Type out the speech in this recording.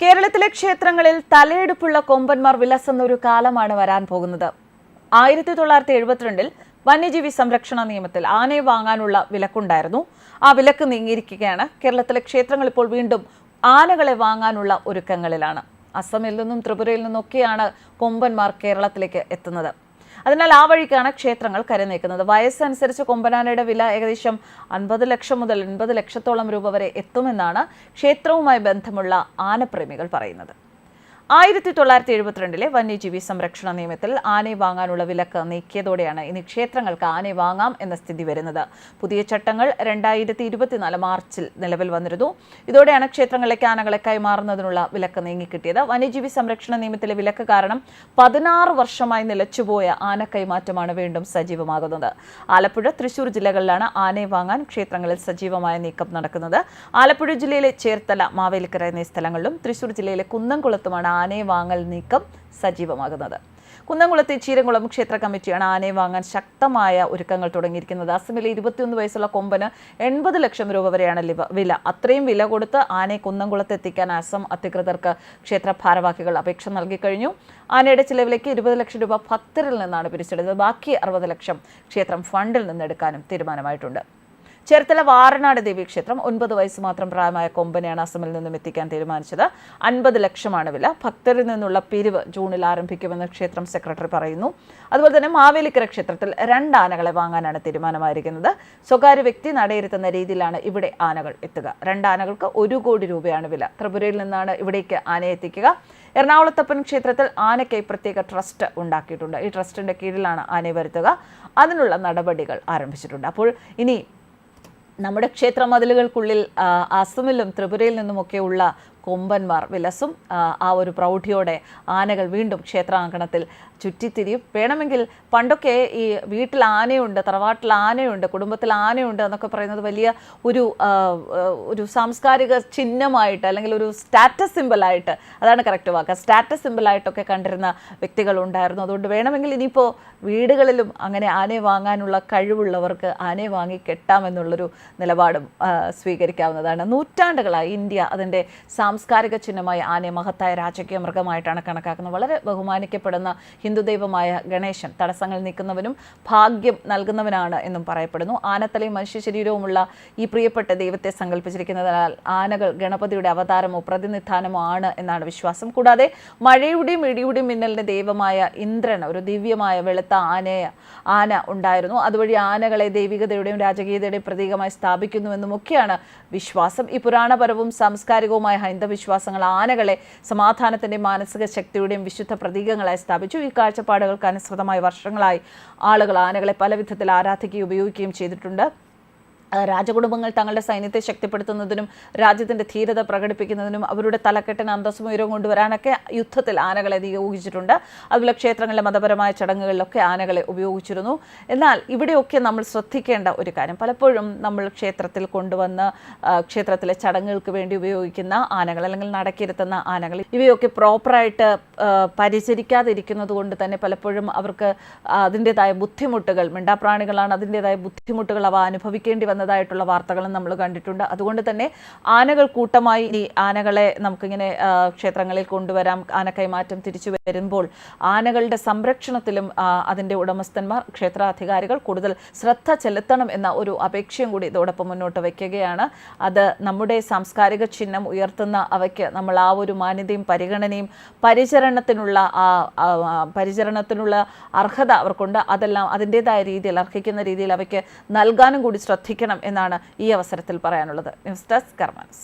കേരളത്തിലെ ക്ഷേത്രങ്ങളിൽ തലയെടുപ്പുള്ള കൊമ്പന്മാർ വിലസുന്ന ഒരു കാലമാണ് വരാൻ പോകുന്നത്. ആയിരത്തി തൊള്ളായിരത്തി എഴുപത്തിരണ്ടിൽ വന്യജീവി സംരക്ഷണ നിയമത്തിൽ ആനയെ വാങ്ങാനുള്ള വിലക്കുണ്ടായിരുന്നു. ആ വിലക്ക് നീങ്ങിയിരിക്കുകയാണ്. കേരളത്തിലെ ക്ഷേത്രങ്ങൾ ഇപ്പോൾ വീണ്ടും ആനകളെ വാങ്ങാനുള്ള ഒരുക്കങ്ങളിലാണ്. അസമിൽ നിന്നും ത്രിപുരയിൽ നിന്നൊക്കെയാണ് കൊമ്പന്മാർ കേരളത്തിലേക്ക് എത്തുന്നത്. അതിനാൽ ആ വഴിക്കാണ് ക്ഷേത്രങ്ങൾ കരനീക്കുന്നത്. വയസ്സനുസരിച്ച് കൊമ്പനാനയുടെ വില ഏകദേശം അൻപത് ലക്ഷം മുതൽ എൺപത് ലക്ഷത്തോളം രൂപ വരെ എത്തുമെന്നാണ് ക്ഷേത്രവുമായി ബന്ധമുള്ള ആനപ്രേമികൾ പറയുന്നത്. ആയിരത്തി തൊള്ളായിരത്തി എഴുപത്തിരണ്ടിലെ വന്യജീവി സംരക്ഷണ നിയമത്തിൽ ആനയെ വാങ്ങാനുള്ള വിലക്ക് നീക്കിയതോടെയാണ് ഇനി ക്ഷേത്രങ്ങൾക്ക് ആനയെ വാങ്ങാം എന്ന സ്ഥിതി വരുന്നത്. പുതിയ ചട്ടങ്ങൾ രണ്ടായിരത്തി ഇരുപത്തിനാല് മാർച്ചിൽ നിലവിൽ വന്നിരുന്നു. ഇതോടെയാണ് ക്ഷേത്രങ്ങളിലേക്ക് ആനകളെ കൈമാറുന്നതിനുള്ള വിലക്ക് നീങ്ങിക്കിട്ടിയത്. വന്യജീവി സംരക്ഷണ നിയമത്തിലെ വിലക്ക് കാരണം പതിനാറ് വർഷമായി നിലച്ചുപോയ ആന കൈമാറ്റമാണ് വീണ്ടും സജീവമാകുന്നത്. ആലപ്പുഴ തൃശൂർ ജില്ലകളിലാണ് ആനയെ വാങ്ങാൻ ക്ഷേത്രങ്ങളിൽ സജീവമായ നീക്കം നടക്കുന്നത്. ആലപ്പുഴ ജില്ലയിലെ ചേർത്തല മാവേലിക്കര എന്നീ സ്ഥലങ്ങളിലും തൃശൂർ ജില്ലയിലെ കുന്നംകുളത്തുമാണ് ആനയെ വാങ്ങൽ നീക്കം സജീവമാകുന്നത്. കുന്നംകുളത്തെ ചീരംകുളം ക്ഷേത്ര കമ്മിറ്റിയാണ് ആനയെ വാങ്ങാൻ ശക്തമായ ഒരുക്കങ്ങൾ തുടങ്ങിയിരിക്കുന്നത്. അസമിലെ ഇരുപത്തിയൊന്ന് വയസ്സുള്ള കൊമ്പന് എൺപത് ലക്ഷം രൂപ വരെയാണ് വില. അത്രയും വില കൊടുത്ത് ആനയെ കുന്നംകുളത്ത് എത്തിക്കാൻ അസം അധികൃതർക്ക് ക്ഷേത്ര ഭാരവാഹികൾ അപേക്ഷ നൽകിക്കഴിഞ്ഞു ആനയുടെ ചിലവിലേക്ക് ഇരുപത് ലക്ഷം രൂപ ഭക്തരിൽ നിന്നാണ് പിരിച്ചെടുത്തത്. ബാക്കി അറുപത് ലക്ഷം ക്ഷേത്രം ഫണ്ടിൽ നിന്നെടുക്കാനും തീരുമാനമായിട്ടുണ്ട്. ചേർത്തല വാറനാട് ദേവീക്ഷേത്രം ഒൻപത് വയസ്സ് മാത്രം പ്രായമായ കൊമ്പനെയാണ് അസമിൽ നിന്നും എത്തിക്കാൻ തീരുമാനിച്ചത്. അൻപത് ലക്ഷമാണ് വില. ഭക്തരിൽ നിന്നുള്ള പിരിവ് ജൂണിൽ ആരംഭിക്കുമെന്ന് ക്ഷേത്രം സെക്രട്ടറി പറയുന്നു. അതുപോലെ തന്നെ മാവേലിക്കര ക്ഷേത്രത്തിൽ രണ്ട് ആനകളെ വാങ്ങാനാണ് തീരുമാനമായിരിക്കുന്നത്. സ്വകാര്യ വ്യക്തി നടയിരുത്തുന്ന രീതിയിലാണ് ഇവിടെ ആനകൾ എത്തുക. രണ്ട് ആനകൾക്ക് ഒരു കോടി രൂപയാണ് വില. ത്രിപുരയിൽ നിന്നാണ് ഇവിടേക്ക് ആനയെ എത്തിക്കുക. എറണാകുളത്തപ്പൻ ക്ഷേത്രത്തിൽ ആനയ്ക്കായി പ്രത്യേക ട്രസ്റ്റ് ഉണ്ടാക്കിയിട്ടുണ്ട്. ഈ ട്രസ്റ്റിന്റെ കീഴിലാണ് ആനയെ വരുത്തുക. അതിനുള്ള നടപടികൾ ആരംഭിച്ചിട്ടുണ്ട്. അപ്പോൾ ഇനി നമ്മുടെ ക്ഷേത്ര മതിലുകൾക്കുള്ളിൽ അസമിലും ത്രിപുരയിൽ നിന്നുമൊക്കെ ഉള്ള കൊമ്പന്മാർ വിലസും ആ, ഒരു പ്രൗഢിയോടെ ആനകൾ വീണ്ടും ക്ഷേത്രാങ്കണത്തിൽ ചുറ്റിത്തിരിയും. വേണമെങ്കിൽ പണ്ടൊക്കെ ഈ വീട്ടിൽ ആനയുണ്ട് തറവാട്ടിൽ ആനയുണ്ട് കുടുംബത്തിൽ ആനയുണ്ട് എന്നൊക്കെ പറയുന്നത് വലിയ ഒരു ഒരു സാംസ്കാരിക ചിഹ്നമായിട്ട് അല്ലെങ്കിൽ ഒരു സ്റ്റാറ്റസ് സിമ്പിളായിട്ട് അതാണ് കറക്റ്റ് വാക്ക്. സ്റ്റാറ്റസ് സിമ്പിളായിട്ടൊക്കെ കണ്ടിരുന്ന വ്യക്തികളുണ്ടായിരുന്നു അതുകൊണ്ട് വേണമെങ്കിൽ ഇനിയിപ്പോൾ വീടുകളിലും അങ്ങനെ ആനയെ വാങ്ങാനുള്ള കഴിവുള്ളവർക്ക് ആനയെ വാങ്ങി കെട്ടാമെന്നുള്ളൊരു നിലപാടും സ്വീകരിക്കാവുന്നതാണ്. നൂറ്റാണ്ടുകളായി ഇന്ത്യ അതിന്റെ സാംസ്കാരിക ചിഹ്നമായി ആനയെ മഹത്തായ രാജകീയ മൃഗമായിട്ടാണ് കണക്കാക്കുന്നത്. വളരെ ബഹുമാനിക്കപ്പെടുന്ന ഹിന്ദുദൈവമായ ഗണേശൻ തടസ്സങ്ങൾ നീക്കുന്നവനും ഭാഗ്യം നൽകുന്നവനാണ് എന്നും പറയപ്പെടുന്നു. ആനത്തലയും മനുഷ്യ ശരീരവുമുള്ള ഈ പ്രിയപ്പെട്ട ദൈവത്തെ സങ്കല്പിച്ചിരിക്കുന്നതിനാൽ ആനകൾ ഗണപതിയുടെ അവതാരമോ പ്രതിനിധാനമോ ആണ് എന്നാണ് വിശ്വാസം. കൂടാതെ മഴയുടെയും ഇടിയുടെയും മിന്നലിന്റെ ദൈവമായ ഇന്ദ്രൻ ഒരു ദിവ്യമായ വെളുത്ത ആനയെ ആന ഉണ്ടായിരുന്നു. അതുവഴി ആനകളെ ദൈവികതയുടെയും രാജകീയതയുടെയും പ്രതീകമായി സ്ഥാപിക്കുന്നുവെന്നുമൊക്കെയാണ് വിശ്വാസം. ഈ പുരാണപരവും സാംസ്കാരികവുമായ ഹൈന്ദവ വിശ്വാസങ്ങൾ ആനകളെ സമാധാനത്തിന്റെയും മാനസിക ശക്തിയുടെയും വിശുദ്ധ പ്രതീകങ്ങളായി സ്ഥാപിച്ചു. ഈ കാഴ്ചപ്പാടുകൾക്ക് അനുസൃതമായി വർഷങ്ങളായി ആളുകൾ ആനകളെ പല വിധത്തിൽ ആരാധിക്കുകയും ഉപയോഗിക്കുകയും ചെയ്തിട്ടുണ്ട്. രാജകുടുംബങ്ങൾ തങ്ങളുടെ സൈന്യത്തെ ശക്തിപ്പെടുത്തുന്നതിനും രാജ്യത്തിന്റെ ധീരത പ്രകടിപ്പിക്കുന്നതിനും അവരുടെ തലക്കെട്ടിന് അന്തസ്സും ഉയരവും കൊണ്ടുവരാനൊക്കെ യുദ്ധത്തിൽ ആനകളെ നിയോഗിച്ചിട്ടുണ്ട് അതുപോലെ ക്ഷേത്രങ്ങളിലെ മതപരമായ ചടങ്ങുകളിലൊക്കെ ആനകളെ ഉപയോഗിച്ചിരുന്നു. എന്നാൽ ഇവിടെയൊക്കെ നമ്മൾ ശ്രദ്ധിക്കേണ്ട ഒരു കാര്യം പലപ്പോഴും നമ്മൾ ക്ഷേത്രത്തിൽ കൊണ്ടുവന്ന് ക്ഷേത്രത്തിലെ ചടങ്ങുകൾക്ക് വേണ്ടി ഉപയോഗിക്കുന്ന ആനകൾ അല്ലെങ്കിൽ നടക്കിരുത്തുന്ന ആനകൾ ഇവയൊക്കെ പ്രോപ്പറായിട്ട് പരിചരിക്കാതിരിക്കുന്നത് കൊണ്ട് തന്നെ പലപ്പോഴും അവർക്ക് അതിന്റെതായ ബുദ്ധിമുട്ടുകൾ മിണ്ടാപ്രാണികളാണ് അതിന്റെതായ ബുദ്ധിമുട്ടുകൾ അവ അനുഭവിക്കേണ്ടി വന്നതായിട്ടുള്ള വാർത്തകളും നമ്മൾ കണ്ടിട്ടുണ്ട്. അതുകൊണ്ട് തന്നെ ആനകൾ കൂട്ടമായി ഈ ആനകളെ നമുക്കിങ്ങനെ ക്ഷേത്രങ്ങളിൽ കൊണ്ടുവരാം ആന കൈമാറ്റം തിരിച്ചു വരുമ്പോൾ ആനകളുടെ സംരക്ഷണത്തിലും അതിന്റെ ഉടമസ്ഥന്മാർ ക്ഷേത്രാധികാരികൾ കൂടുതൽ ശ്രദ്ധ ചെലുത്തണം എന്ന ഒരു അപേക്ഷയും കൂടി ഇതോടൊപ്പം മുന്നോട്ട് വയ്ക്കുകയാണ്. അത് നമ്മുടെ സാംസ്കാരിക ചിഹ്നം ഉയർത്തുന്ന അവയ്ക്ക് നമ്മൾ ആ ഒരു മാന്യതയും പരിഗണനയും പരിചരണത്തിനുള്ള ആ പരിചരണത്തിനുള്ള അർഹത അവർക്കുണ്ട്. അതെല്ലാം അതിന്റെതായ രീതിയിൽ അർഹിക്കുന്ന രീതിയിൽ അവയ്ക്ക് നൽകാനും കൂടി ശ്രദ്ധിക്കണം എന്നാണ് ഈ അവസരത്തിൽ പറയാനുള്ളത്. News desk കർമാൻസ്